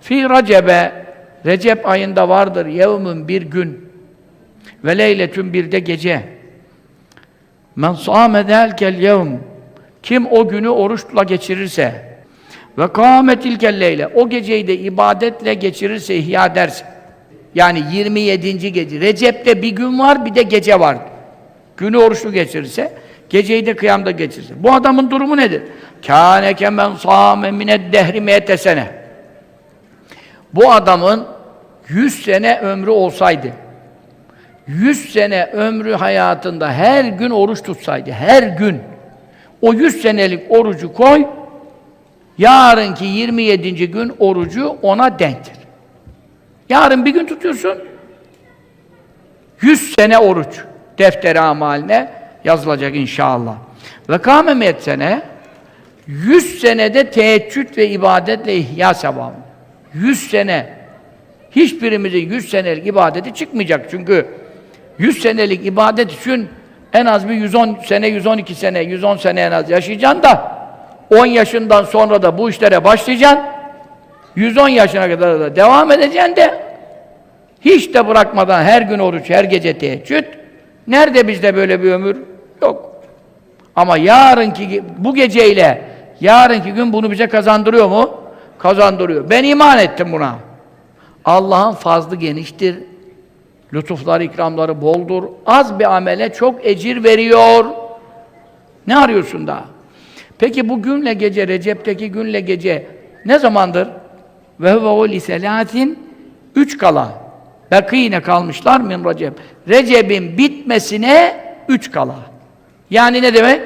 Fi Recebe Recep ayında vardır yevmün bir gün ve leyletün bir de gece. Men sâme delkel yevm kim o günü oruçla geçirirse ve kâmetil kelleyle o geceyi de ibadetle geçirirse ihya derse yani 27. gece Recep'te bir gün var bir de gece var. Günü oruçlu geçirirse geceyi de kıyamda geçirirse. Bu adamın durumu nedir? Kâne kemen sâme mined dehri mi'ete sene. Bu adamın 100 sene ömrü olsaydı 100 sene ömrü hayatında her gün oruç tutsaydı, her gün o 100 senelik orucu koy, yarınki 27. gün orucu ona denktir. Yarın bir gün tutuyorsun, 100 sene oruç defteri amaline yazılacak inşallah. Ve kâmemiyet sene 100 senede teheccüd ve ibadetle ihya sevabı. 100 sene hiçbirimizin 100 senelik ibadeti çıkmayacak çünkü 100 senelik ibadet için en az bir 110 sene, 112 sene, 110 sene en az yaşayacaksın da 10 yaşından sonra da bu işlere başlayacaksın. 110 yaşına kadar da devam edeceksin de hiç de bırakmadan her gün oruç, her gece teheccüd. Nerede bizde böyle bir ömür? Yok. Ama yarınki, bu geceyle yarınki gün bunu bize kazandırıyor mu? Kazandırıyor. Ben iman ettim buna. Allah'ın fazlı geniştir. Lütufları, ikramları boldur. Az bir amele çok ecir veriyor. Ne arıyorsun daha? Peki bu günle gece, Recep'teki günle gece ne zamandır? Ve huve o liselatin üç kala. Bekîne kalmışlar min Recep. Recep'in bitmesine üç kala. Yani ne demek?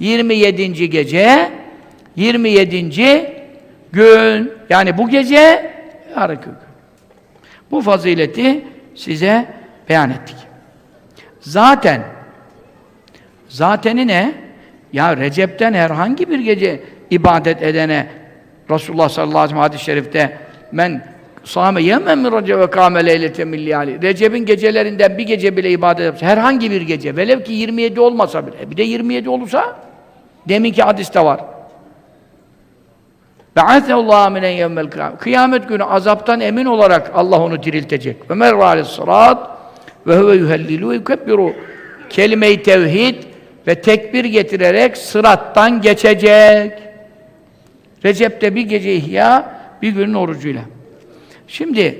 27. gece, 27. gün. Yani bu gece, yarınki gün. Bu fazileti size beyan ettik. Zaten zateni ne? Ya Recep'ten herhangi bir gece ibadet edene Resulullah sallallahu aleyhi ve sellem hadis-i şerifte men sâme yemen min recebe ve kâme leylete milliyâli Recep'in gecelerinden bir gece bile ibadet yapsa herhangi bir gece velev ki 27 olmasa bile bir de 27 olursa deminki hadiste var. Be'aseullahu minen yevmel kıyamet. Günü azaptan emin olarak Allah onu diriltecek. Ve merra sırat ve huve yuhellilu ve yukebbiru. Kelime-i tevhid ve tekbir getirerek sırattan geçecek. Recep'te bir gece ihya, bir günün orucuyla. Şimdi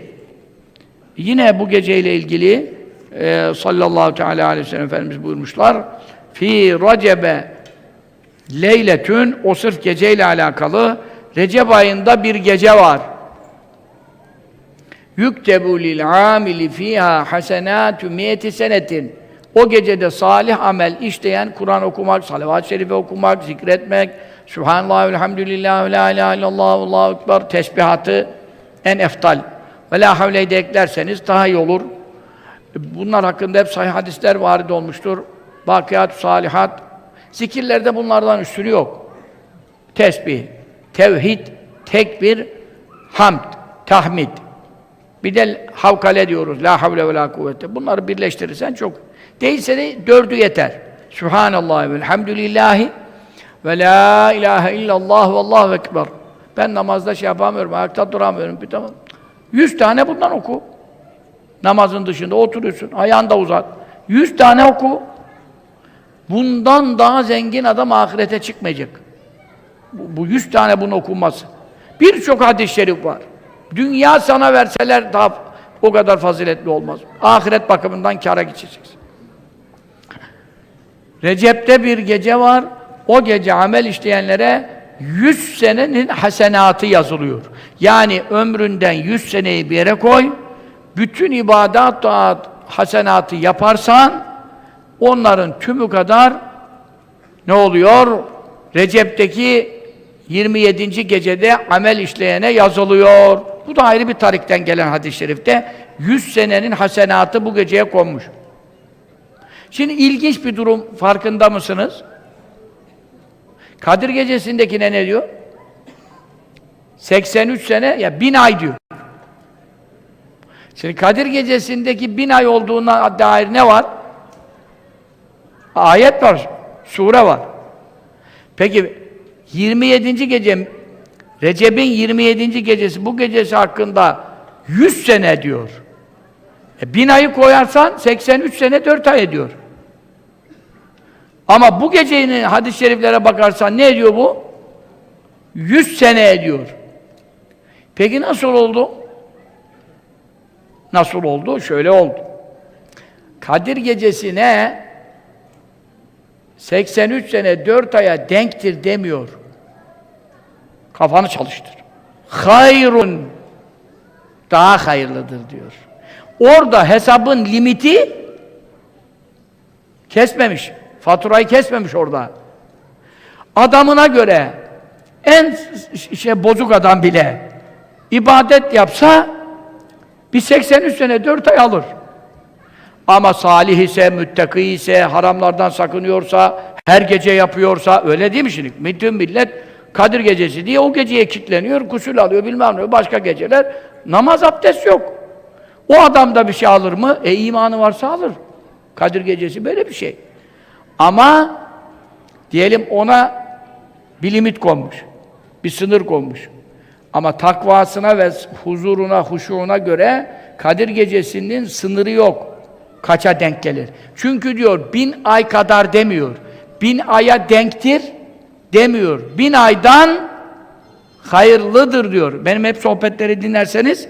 yine bu geceyle ilgili e, sallallahu teala aleyhi ve sellem Efendimiz buyurmuşlar. Fi Recebe leyletün o sırf geceyle alakalı Recep ayında bir gece var. Yüktebu lil amili fiha hasenatu miyeti senetin. O gecede salih amel işleyen Kur'an okumak, salavat-ı şerife okumak, zikretmek, Subhanallah, elhamdülillah, la ilahe illallah, Allahu ekber, tesbihatı en eftal. Ve la havleyi de eklerseniz daha iyi olur. Bunlar hakkında hep sahih hadisler varid olmuştur. Bakiyat, salihat. Zikirlerde bunlardan üstünü yok. Tesbih, tevhid, tekbir, hamd, tahmid. Bir de havkale diyoruz. La havle ve la kuvvete. Bunları birleştirirsen çok. Değilse de dördü yeter. Subhanallah ve elhamdülillahi ve la ilahe illallah ve allahu ekber. Ben namazda şey yapamıyorum, ayakta duramıyorum. Bir tamam. Yüz tane bundan oku. Namazın dışında oturuyorsun, ayağını da uzat. Yüz tane oku. Bundan daha zengin adam ahirete çıkmayacak. Bu, yüz tane bunun okunması. Birçok hadis-i şerif var. Dünya sana verseler daha o kadar faziletli olmaz. Ahiret bakımından kâra geçeceksin. Recep'te bir gece var. O gece amel işleyenlere 100 senenin hasenatı yazılıyor. Yani ömründen 100 seneyi bir yere koy. Bütün ibadat, taat, hasenatı yaparsan onların tümü kadar ne oluyor? Recep'teki 27. gecede amel işleyene yazılıyor. Bu da ayrı bir tarikten gelen hadis-i şerifte 100 senenin hasenatı bu geceye konmuş. Şimdi ilginç bir durum farkında mısınız? Kadir gecesindekine ne diyor? 83 sene ya bin ay diyor. Şimdi Kadir gecesindeki bin ay olduğuna dair ne var? Ayet var, sure var. Peki 27. gece Recep'in 27. gecesi bu gecesi hakkında 100 sene diyor. E, bin ayı koyarsan 83 sene 4 ay ediyor. Ama bu gecenin hadis-i şeriflere bakarsan ne ediyor bu? 100 sene ediyor. Peki nasıl oldu? Nasıl oldu? Şöyle oldu. Kadir gecesine 83 sene 4 aya denktir demiyor. Kafanı çalıştır. Hayrun daha hayırlıdır diyor. Orada hesabın limiti kesmemiş. Faturayı kesmemiş orada. Adamına göre en şey bozuk adam bile ibadet yapsa bir 83 sene 4 ay alır. Ama salih ise, müttaki ise, haramlardan sakınıyorsa, her gece yapıyorsa, öyle değil mi şimdi? Bütün millet Kadir gecesi diye o geceye kitleniyor, gusül alıyor, bilmem ne, başka geceler. Namaz abdest yok. O adam da bir şey alır mı? E imanı varsa alır. Kadir gecesi böyle bir şey. Ama diyelim ona bir limit konmuş. Bir sınır konmuş. Ama takvasına ve huzuruna, huşuğuna göre Kadir gecesinin sınırı yok. Kaça denk gelir? Çünkü diyor bin ay kadar demiyor. Bin aya denktir demiyor. Bin aydan hayırlıdır diyor. Benim hep sohbetleri dinlerseniz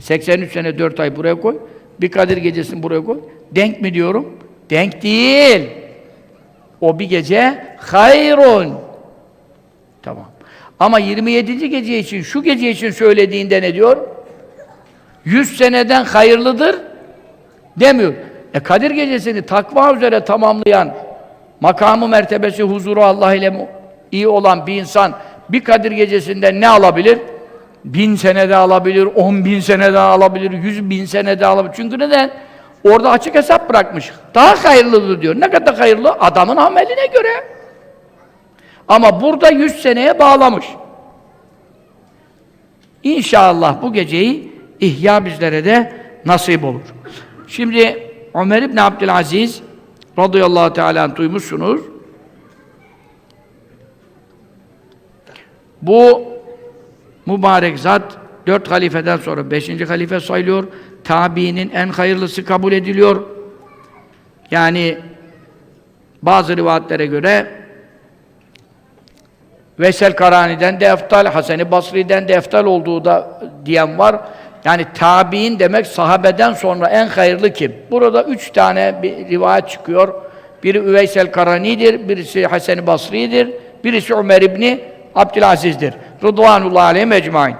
83 sene 4 ay buraya koy. Bir Kadir gecesini buraya koy. Denk mi diyorum? Denk değil. O bir gece hayrun. Tamam. Ama 27. gece için, şu gece için söylediğinde ne diyor? 100 seneden hayırlıdır demiyor. E Kadir gecesini takva üzere tamamlayan, makamı mertebesi huzuru Allah ile iyi olan bir insan bir Kadir gecesinden ne alabilir? Bin senede alabilir, on bin senede alabilir, yüz bin senede alabilir. Çünkü neden? Orada açık hesap bırakmış. Daha hayırlıdır diyor. Ne kadar hayırlı? Adamın ameline göre. Ama burada yüz seneye bağlamış. İnşallah bu geceyi ihya bizlere de nasip olur. Şimdi Ömer İbni Abdülaziz radıyallahu teala duymuşsunuz. Bu mübarek zat dört halifeden sonra beşinci halife sayılıyor. Tabiinin en hayırlısı kabul ediliyor. Yani bazı rivayetlere göre Vesel Karani'den de eftal, Hasan-ı Basri'den de eftal olduğu da diyen var. Yani tabi'in demek sahabeden sonra en hayırlı kim? Burada üç tane bir rivayet çıkıyor. Biri Üveysel Karani'dir, birisi Hasan-ı Basri'dir, birisi Ömer İbni Abdülaziz'dir. Rıdvanullah aleyhi mecmain.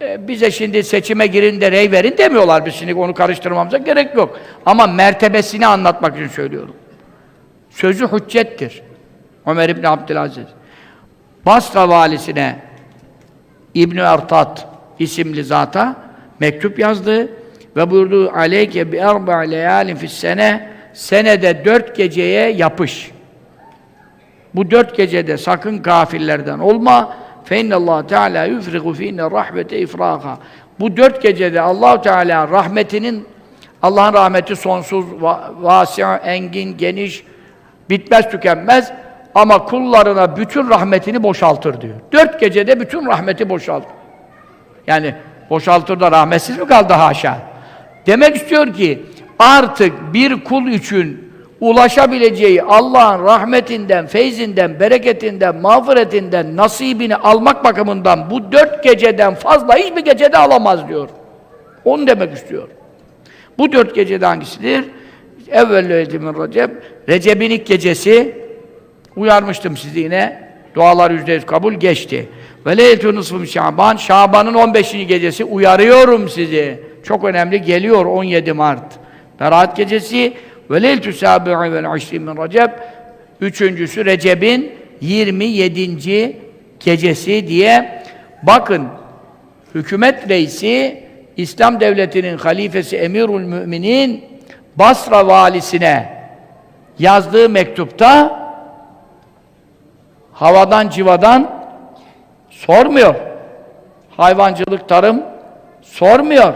Ee, bize şimdi seçime girin de rey verin demiyorlar. Biz şimdi onu karıştırmamıza gerek yok. Ama mertebesini anlatmak için söylüyorum. Sözü hüccettir. Ömer İbni Abdülaziz. Basra valisine İbn-i Ertat isimli zata mektup yazdı ve buyurdu aleyke bi erba leyalin fis sene senede dört geceye yapış. Bu dört gecede sakın gafillerden olma. Fe innallah Teala yufrigu fiinne rahmete ifraha. Bu dört gecede Allah Teala rahmetinin Allah'ın rahmeti sonsuz, va vasi, engin, geniş, bitmez tükenmez ama kullarına bütün rahmetini boşaltır diyor. Dört gecede bütün rahmeti boşaltır. Yani boşaltır da rahmetsiz mi kaldı haşa? Demek istiyor ki artık bir kul için ulaşabileceği Allah'ın rahmetinden, feyzinden, bereketinden, mağfiretinden, nasibini almak bakımından bu dört geceden fazla hiçbir gecede alamaz diyor. Onu demek istiyor. Bu dört gecede hangisidir? Evvel leyletin Recep, Recep'in ilk gecesi uyarmıştım sizi yine. Dualar yüzde yüz kabul geçti. Ve leyletun nısfım Şaban, Şaban'ın 15. gecesi uyarıyorum sizi. Çok önemli geliyor 17 Mart. Berat gecesi ve leyletü sabi'i vel aşri min Recep. Üçüncüsü Recep'in 27. gecesi diye bakın hükümet reisi İslam devletinin halifesi Emirül Müminin Basra valisine yazdığı mektupta havadan civadan sormuyor. Hayvancılık, tarım sormuyor.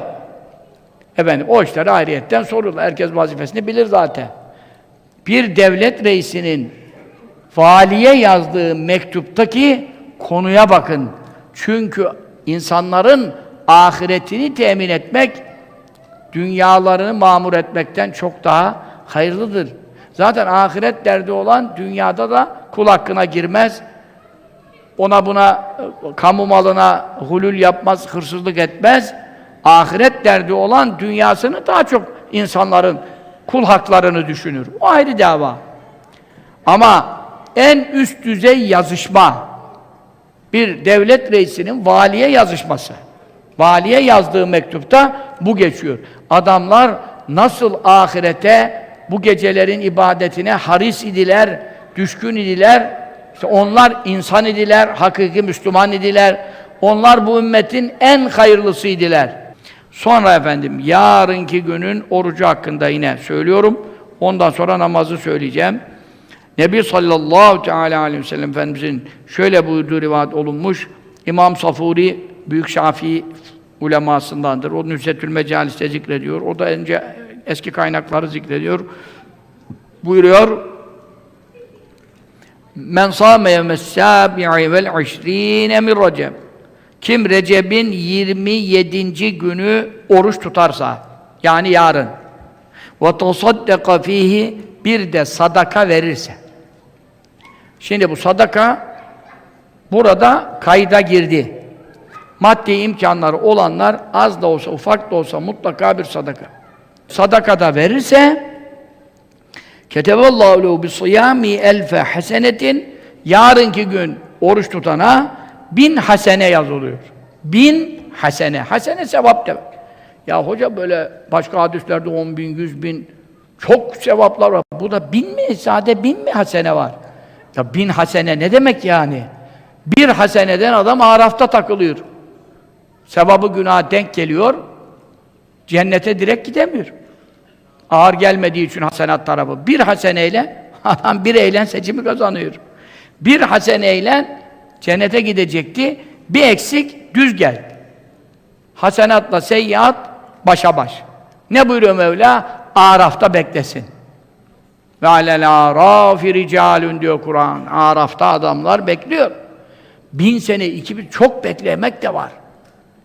Efendim o işleri ayrıyetten soruyorlar. Herkes vazifesini bilir zaten. Bir devlet reisinin valiye yazdığı mektuptaki konuya bakın. Çünkü insanların ahiretini temin etmek dünyalarını mamur etmekten çok daha hayırlıdır. Zaten ahiret derdi olan dünyada da kul hakkına girmez. Ona buna kamu malına hulül yapmaz, hırsızlık etmez. Ahiret derdi olan dünyasını daha çok insanların kul haklarını düşünür. O ayrı dava. Ama en üst düzey yazışma bir devlet reisinin valiye yazışması. Valiye yazdığı mektupta bu geçiyor. Adamlar nasıl ahirete bu gecelerin ibadetine haris idiler, düşkün idiler. İşte onlar insan idiler, hakiki Müslüman idiler. Onlar bu ümmetin en hayırlısıydılar. Sonra efendim yarınki günün orucu hakkında yine söylüyorum. Ondan sonra namazı söyleyeceğim. Nebi sallallahu teala aleyhi ve sellem Efendimizin şöyle buyurduğu rivayet olunmuş. İmam Safuri büyük Şafii ulemasındandır. O Nüsetül Mecalis'te zikrediyor. O da önce eski kaynakları zikrediyor. Buyuruyor. Men sâme yevmes sâbi'i vel işrîne min Recep. Kim Recep'in 27. günü oruç tutarsa, yani yarın, ve tasaddaka fihi bir de sadaka verirse. Şimdi bu sadaka burada kayda girdi. Maddi imkanları olanlar az da olsa, ufak da olsa mutlaka bir sadaka. Sadaka da verirse Keteballahu lehu bi siyami elfe hasenetin yarınki gün oruç tutana bin hasene yazılıyor. Bin hasene. Hasene sevap demek. Ya hoca böyle başka hadislerde on bin, yüz bin çok sevaplar var. Bu da bin mi? Sade bin mi hasene var? Ya bin hasene ne demek yani? Bir haseneden adam arafta takılıyor. Sevabı günaha denk geliyor. Cennete direkt gidemiyor. Ağır gelmediği için hasenat tarafı. Bir haseneyle adam bir eğlen seçimi kazanıyor. Bir haseneyle cennete gidecekti. Bir eksik düz gel. Hasenatla seyyiat başa baş. Ne buyuruyor Mevla? Araf'ta beklesin. Ve alel arafi ricalun diyor Kur'an. Araf'ta adamlar bekliyor. Bin sene, iki bin, çok beklemek de var.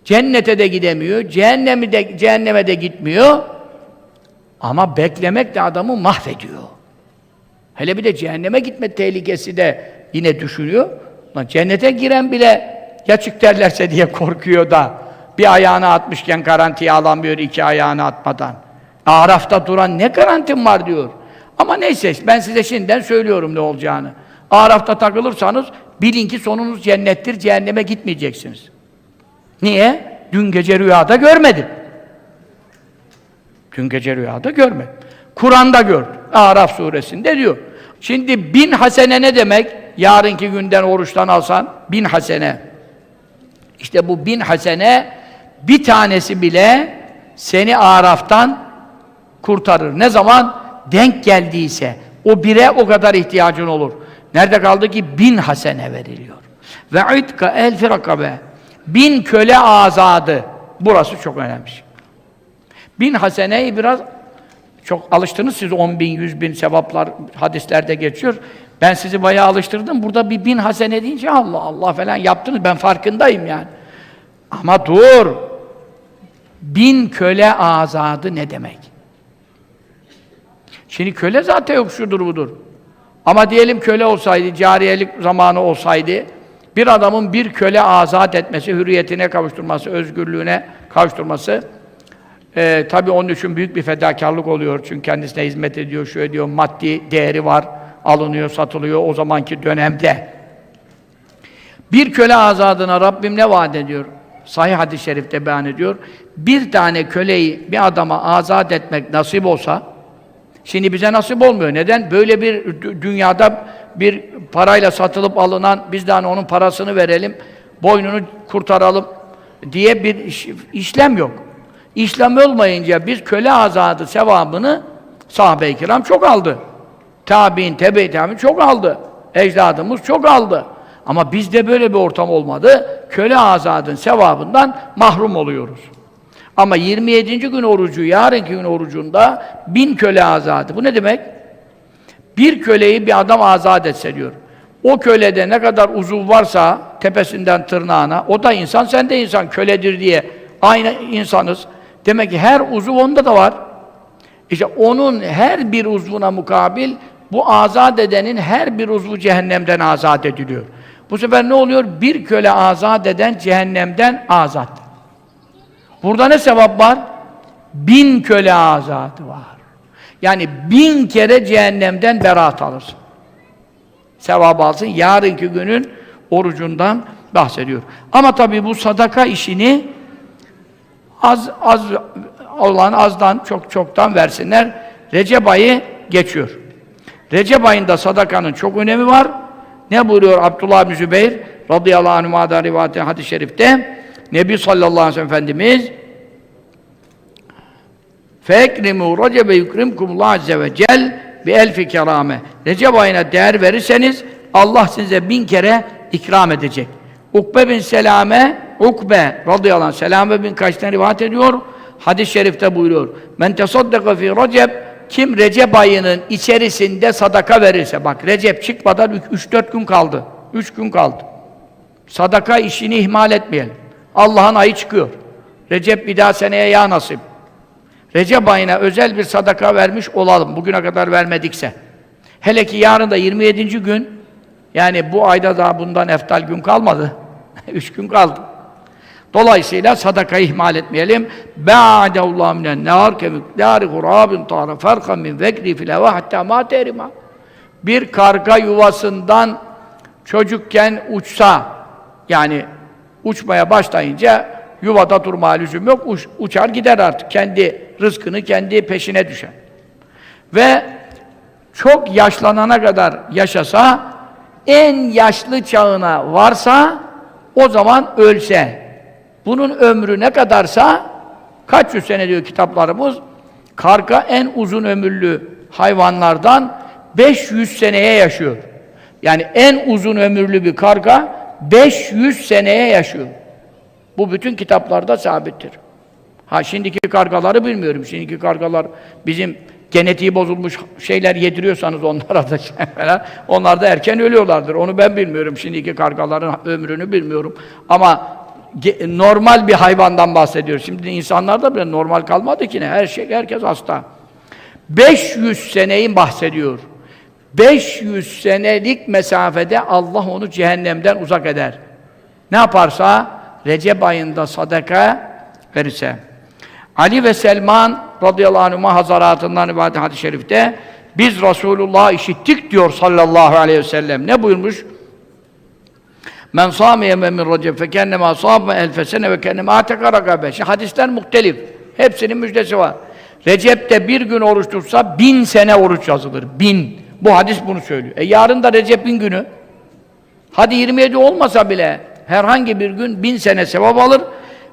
Cennete de gidemiyor, cehennemi de, cehenneme de gitmiyor. Ama beklemek de adamı mahvediyor. Hele bir de cehenneme gitme tehlikesi de yine düşünüyor. Lan cennete giren bile ya çık derlerse diye korkuyor da bir ayağını atmışken garantiye alamıyor iki ayağını atmadan. Araf'ta duran ne garantim var diyor. Ama neyse ben size şimdiden söylüyorum ne olacağını. Araf'ta takılırsanız bilin ki sonunuz cennettir, cehenneme gitmeyeceksiniz. Niye? Dün gece rüyada görmedim. Dün gece rüyada görmedim. Kur'an'da gördüm. Araf suresinde diyor. Şimdi bin hasene ne demek? Yarınki günden oruçtan alsan bin hasene. İşte bu bin hasene bir tanesi bile seni Araf'tan kurtarır. Ne zaman? Denk geldiyse. O bire o kadar ihtiyacın olur. Nerede kaldı ki? Bin hasene veriliyor. Ve itka el firakabe. Bin köle azadı. Burası çok önemli. Bin haseneyi biraz çok alıştınız siz on bin, yüz bin sevaplar hadislerde geçiyor. Ben sizi bayağı alıştırdım. Burada bir bin hasene deyince Allah Allah falan yaptınız. Ben farkındayım yani. Ama dur. Bin köle azadı ne demek? Şimdi köle zaten yok şudur budur. Ama diyelim köle olsaydı, cariyelik zamanı olsaydı, bir adamın bir köle azat etmesi, hürriyetine kavuşturması, özgürlüğüne kavuşturması, e, tabii onun için büyük bir fedakarlık oluyor. Çünkü kendisine hizmet ediyor, şu ediyor, maddi değeri var, alınıyor, satılıyor o zamanki dönemde. Bir köle azadına Rabbim ne vaat ediyor? Sahih hadis-i şerifte beyan ediyor. Bir tane köleyi bir adama azat etmek nasip olsa, şimdi bize nasip olmuyor. Neden? Böyle bir dü- dünyada bir parayla satılıp alınan, biz de hani onun parasını verelim, boynunu kurtaralım diye bir iş- işlem yok. İşlem olmayınca biz köle azadı sevabını sahabe-i kiram çok aldı. Tabi'in, tebe-i tabi'in çok aldı. Ecdadımız çok aldı. Ama bizde böyle bir ortam olmadı. Köle azadın sevabından mahrum oluyoruz. Ama 27. gün orucu, yarınki gün orucunda bin köle azadı. Bu ne demek? Bir köleyi bir adam azat etse diyor. O kölede ne kadar uzuv varsa tepesinden tırnağına, o da insan, sen de insan, köledir diye aynı insanız. Demek ki her uzuv onda da var. İşte onun her bir uzvuna mukabil bu azat edenin her bir uzvu cehennemden azat ediliyor. Bu sefer ne oluyor? Bir köle azat eden cehennemden azat. Burada ne sevap var? Bin köle azatı var. Yani bin kere cehennemden beraat alırsın. Sevap alsın. Yarınki günün orucundan bahsediyor. Ama tabii bu sadaka işini az az olan azdan çok çoktan versinler. Recep ayı geçiyor. Recep ayında sadakanın çok önemi var. Ne buyuruyor Abdullah bin Zübeyir radıyallahu anhuma'da rivayet hadis-i şerifte Nebi sallallahu aleyhi ve sellem Efendimiz فَاَكْرِمُوا رَجَبَ يُكْرِمْكُمُ اللّٰهُ azze ve cel bi elfi kerame. Recep ayına değer verirseniz Allah size bin kere ikram edecek. Ukbe bin Selame, Ukbe radıyallahu anh, Selame bin Kaç'tan rivayet ediyor. Hadis-i şerifte buyuruyor. Men tesaddaka fi Recep kim Recep ayının içerisinde sadaka verirse, bak Recep çıkmadan 3-4 gün kaldı. 3 gün kaldı. Sadaka işini ihmal etmeyelim. Allah'ın ayı çıkıyor. Recep bir daha seneye ya nasip. Recep ayına özel bir sadaka vermiş olalım. Bugüne kadar vermedikse. Hele ki yarın da 27. gün, yani bu ayda daha bundan eftal gün kalmadı. Üç gün kaldı. Dolayısıyla sadakayı ihmal etmeyelim. Ba'de Allah minen nar kemikdari hurabin tara farkan min vekri fil heva hatta ma terima. Bir karga yuvasından çocukken uçsa yani uçmaya başlayınca yuvada durma lüzum yok. Uç, uçar gider artık. Kendi rızkını kendi peşine düşer. Ve çok yaşlanana kadar yaşasa en yaşlı çağına varsa o zaman ölse bunun ömrü ne kadarsa kaç yüz sene diyor kitaplarımız karga en uzun ömürlü hayvanlardan 500 seneye yaşıyor. Yani en uzun ömürlü bir karga 500 seneye yaşıyor. Bu bütün kitaplarda sabittir. Ha şimdiki kargaları bilmiyorum. Şimdiki kargalar bizim genetiği bozulmuş şeyler yediriyorsanız onlara da şey falan, onlar da erken ölüyorlardır. Onu ben bilmiyorum. Şimdiki kargaların ömrünü bilmiyorum. Ama normal bir hayvandan bahsediyoruz. Şimdi insanlarda bile normal kalmadı ki ne? Her şey, herkes hasta. 500 seneyi bahsediyor. 500 senelik mesafede Allah onu cehennemden uzak eder. Ne yaparsa Recep ayında sadaka verirse. Ali ve Selman radıyallahu anhuma hazaratından ibadet hadis-i şerifte biz Resulullah işittik diyor sallallahu aleyhi ve sellem. Ne buyurmuş? Men sâme yemen min recep fe kennema sâbe elfe sene ve kennema ateka rakabe. Hadisler muhtelif. Hepsinin müjdesi var. Recep'te bir gün oruç tutsa bin sene oruç yazılır. Bin. Bu hadis bunu söylüyor. E yarın da Recep'in günü. Hadi 27 olmasa bile herhangi bir gün bin sene sevap alır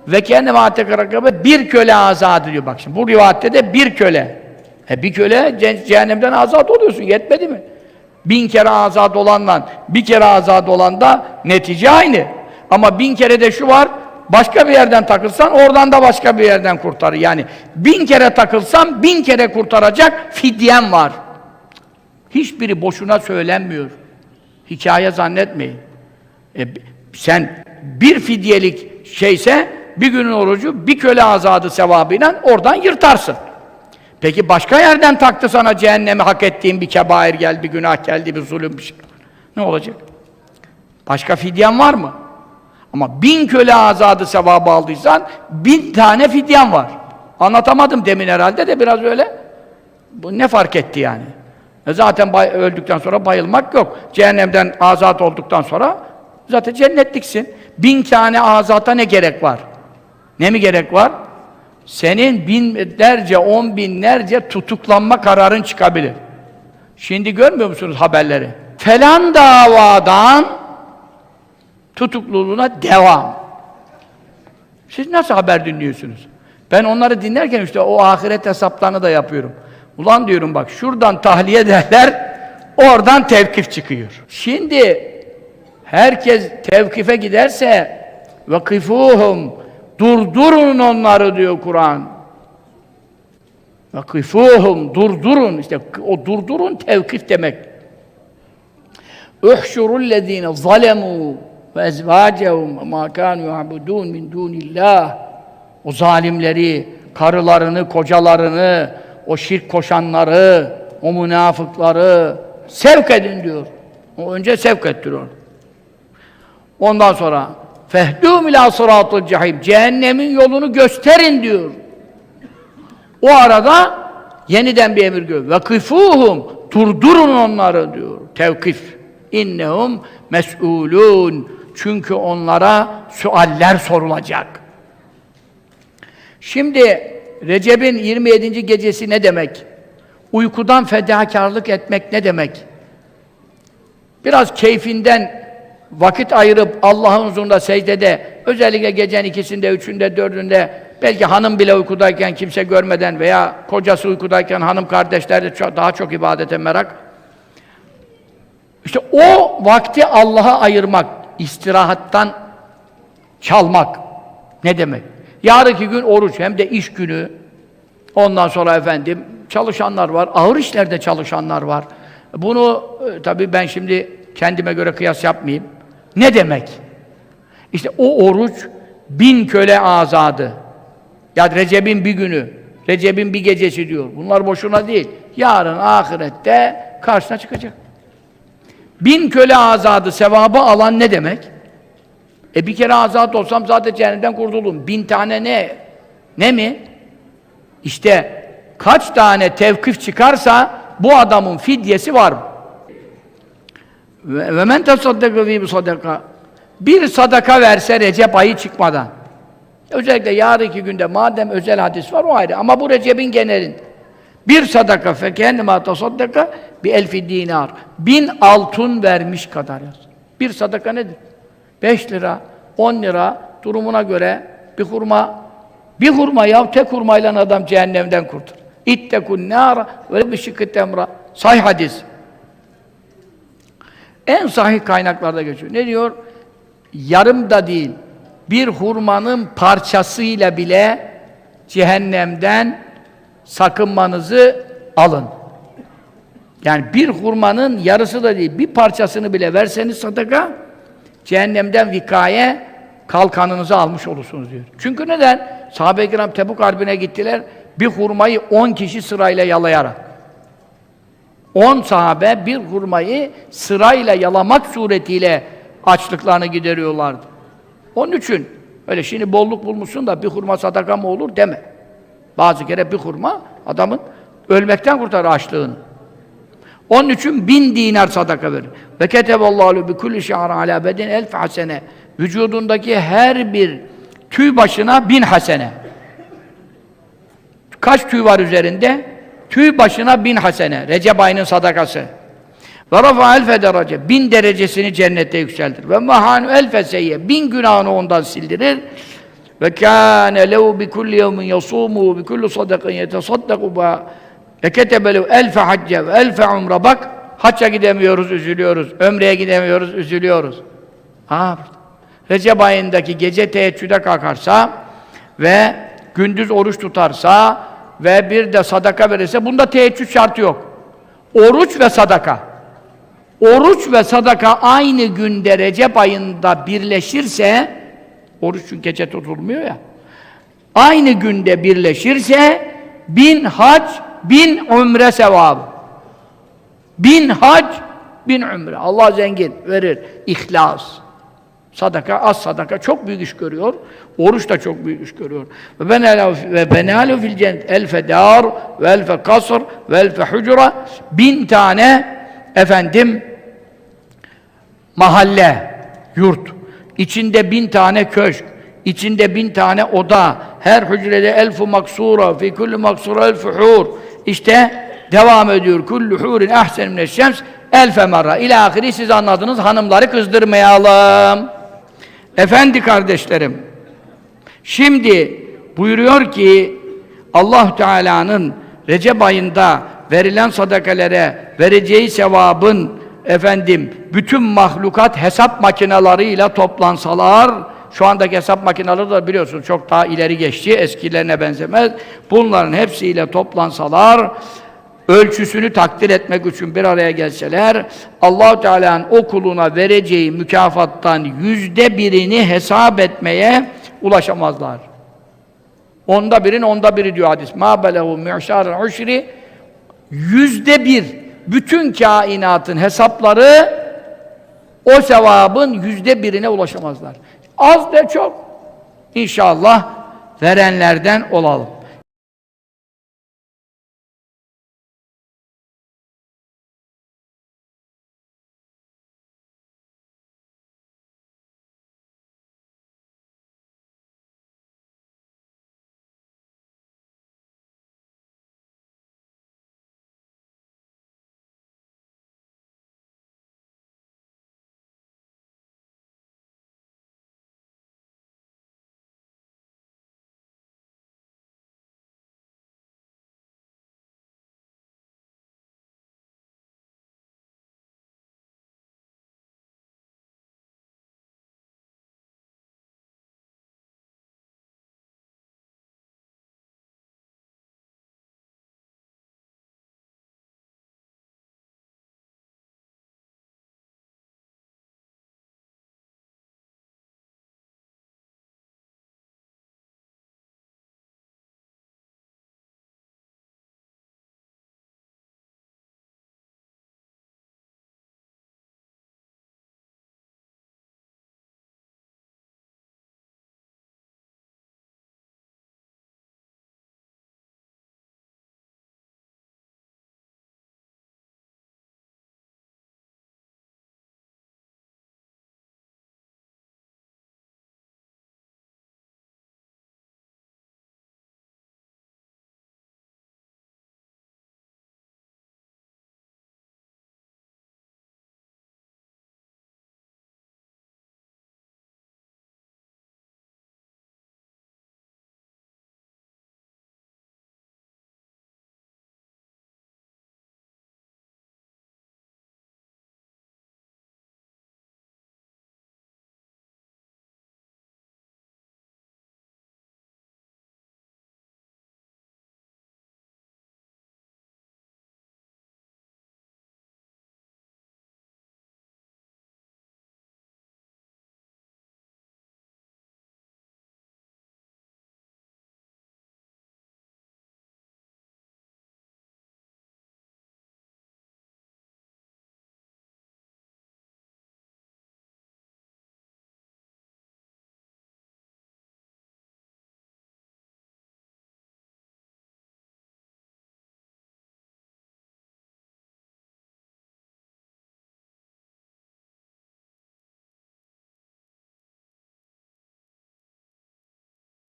ve kendi vaate rakabe bir köle azat ediyor. Bak şimdi bu rivayette de bir köle. E bir köle cehennemden azat oluyorsun. Yetmedi mi? Bin kere azat olanla bir kere azat olan da netice aynı. Ama bin kere de şu var, başka bir yerden takılsan oradan da başka bir yerden kurtarır. Yani bin kere takılsam bin kere kurtaracak fidyem var. Hiçbiri boşuna söylenmiyor. Hikaye zannetmeyin. E, sen bir fidyelik şeyse bir günün orucu bir köle azadı sevabıyla oradan yırtarsın. Peki başka yerden taktı sana cehennemi hak ettiğin bir kebair geldi, bir günah geldi, bir zulüm bir şey. Ne olacak? Başka fidyen var mı? Ama bin köle azadı sevabı aldıysan bin tane fidyen var. Anlatamadım demin herhalde de biraz öyle. Bu ne fark etti yani? E zaten öldükten sonra bayılmak yok. Cehennemden azat olduktan sonra zaten cennetliksin. Bin tane azata ne gerek var? Ne mi gerek var? Senin binlerce, on binlerce tutuklanma kararın çıkabilir. Şimdi görmüyor musunuz haberleri? Falan davadan tutukluluğuna devam. Siz nasıl haber dinliyorsunuz? Ben onları dinlerken işte o ahiret hesaplarını da yapıyorum. Ulan diyorum bak şuradan tahliye derler, oradan tevkif çıkıyor. Şimdi herkes tevkife giderse vakifuhum Durdurun onları diyor Kur'an. Vakifuhum durdurun işte o durdurun tevkif demek. Uhşurul lezine zalemu ve ezvacehum ma kanu yabudun min dunillah. O zalimleri, karılarını, kocalarını, o şirk koşanları, o münafıkları sevk edin diyor. O önce sevk ettiriyor. Ondan sonra fehdûm ilâ sırâtul cehîm cehennemin yolunu gösterin diyor. O arada yeniden bir emir görüyor. Ve kıfûhum durdurun onları diyor. Tevkif. İnnehum mes'ûlûn. Çünkü onlara sualler sorulacak. Şimdi Recep'in 27. gecesi ne demek? Uykudan fedakarlık etmek ne demek? Biraz keyfinden vakit ayırıp Allah'ın huzurunda secdede, özellikle gecenin ikisinde, üçünde, dördünde, belki hanım bile uykudayken kimse görmeden veya kocası uykudayken hanım kardeşler de çok, daha çok ibadete merak. İşte o vakti Allah'a ayırmak, istirahattan çalmak ne demek? Yarınki gün oruç, hem de iş günü. Ondan sonra efendim çalışanlar var, ağır işlerde çalışanlar var. Bunu e, tabii ben şimdi kendime göre kıyas yapmayayım. Ne demek? İşte o oruç bin köle azadı. Ya Recep'in bir günü, Recep'in bir gecesi diyor. Bunlar boşuna değil. Yarın ahirette karşına çıkacak. Bin köle azadı sevabı alan ne demek? E bir kere azat olsam zaten cehennemden kurtuldum. Bin tane ne? Ne mi? İşte kaç tane tevkif çıkarsa bu adamın fidyesi var mı? Ve men tasaddaka bi sadaka. Bir sadaka verse Recep ayı çıkmadan. Özellikle yarınki günde madem özel hadis var o ayrı ama bu Recep'in genelinde. Bir sadaka fekennema tasaddaka bi elfi dinar. Bin altın vermiş kadar yaz. Bir sadaka nedir? 5 lira, 10 lira durumuna göre bir hurma bir hurma ya tek hurmayla adam cehennemden kurtulur. İttekun nâra ve bir şıkkı emra. Sahih hadis. En sahih kaynaklarda geçiyor. Ne diyor? Yarım da değil. Bir hurmanın parçasıyla bile cehennemden sakınmanızı alın. Yani bir hurmanın yarısı da değil, bir parçasını bile verseniz sadaka, cehennemden vikaye kalkanınızı almış olursunuz diyor. Çünkü neden? Sahabe-i kiram Tebuk Harbi'ne gittiler, bir hurmayı on kişi sırayla yalayarak. On sahabe bir hurmayı sırayla yalamak suretiyle açlıklarını gideriyorlardı. Onun için öyle şimdi bolluk bulmuşsun da bir hurma sadaka mı olur deme. Bazı kere bir hurma adamın ölmekten kurtarır açlığını. Onun için bin dinar sadaka verir. Ve keteballahu bi kulli şa'ra ala beden elf hasene. Vücudundaki her bir tüy başına bin hasene. Kaç tüy var üzerinde? Tüy başına bin hasene. Recep ayının sadakası. Ve rafa elfe derece. Bin derecesini cennette yükseltir. Ve mahanu elfe seyye. Bin günahını ondan sildirir. Ve kâne lehu bi kulli yevmin yasûmu bi kulli sadakin yetesaddaku ba ve ketebe lehu elfe hacce ve elfe umre. Bak, hacca gidemiyoruz, üzülüyoruz. Ömreye gidemiyoruz, üzülüyoruz. Ha, Recep ayındaki gece teheccüde kalkarsa ve gündüz oruç tutarsa ve bir de sadaka verirse bunda teheccüd şartı yok. Oruç ve sadaka. Oruç ve sadaka aynı günde Recep ayında birleşirse oruç çünkü gece tutulmuyor ya. Aynı günde birleşirse bin hac, bin umre sevabı. Bin hac, bin umre. Allah zengin verir. İhlas. Sadaka, az sadaka çok büyük iş görüyor. Oruç da çok büyük iş görüyor. Ve ben ve benalu fil cennet elfe dar ve elfe kasr ve elfe hucra bin tane efendim mahalle, yurt, içinde bin tane köşk, içinde bin tane oda, her hücrede elfu maksura, fi kulli maksura elfu hur. İşte devam ediyor. Kullu hurin ahsen mine şems elfe marra. İlâ ahiri siz anladınız, hanımları kızdırmayalım. Efendi kardeşlerim, şimdi buyuruyor ki Allah Teala'nın Recep ayında verilen sadakalere vereceği sevabın efendim bütün mahlukat hesap makinalarıyla toplansalar şu andaki hesap makineleri da biliyorsunuz çok daha ileri geçti eskilerine benzemez. Bunların hepsiyle toplansalar ölçüsünü takdir etmek için bir araya gelseler, allah Teala'nın o kuluna vereceği mükafattan yüzde birini hesap etmeye ulaşamazlar. Onda birin onda biri diyor hadis. Ma belehu mi'şarın uşri yüzde bir bütün kainatın hesapları o sevabın yüzde birine ulaşamazlar. Az de çok. İnşallah verenlerden olalım.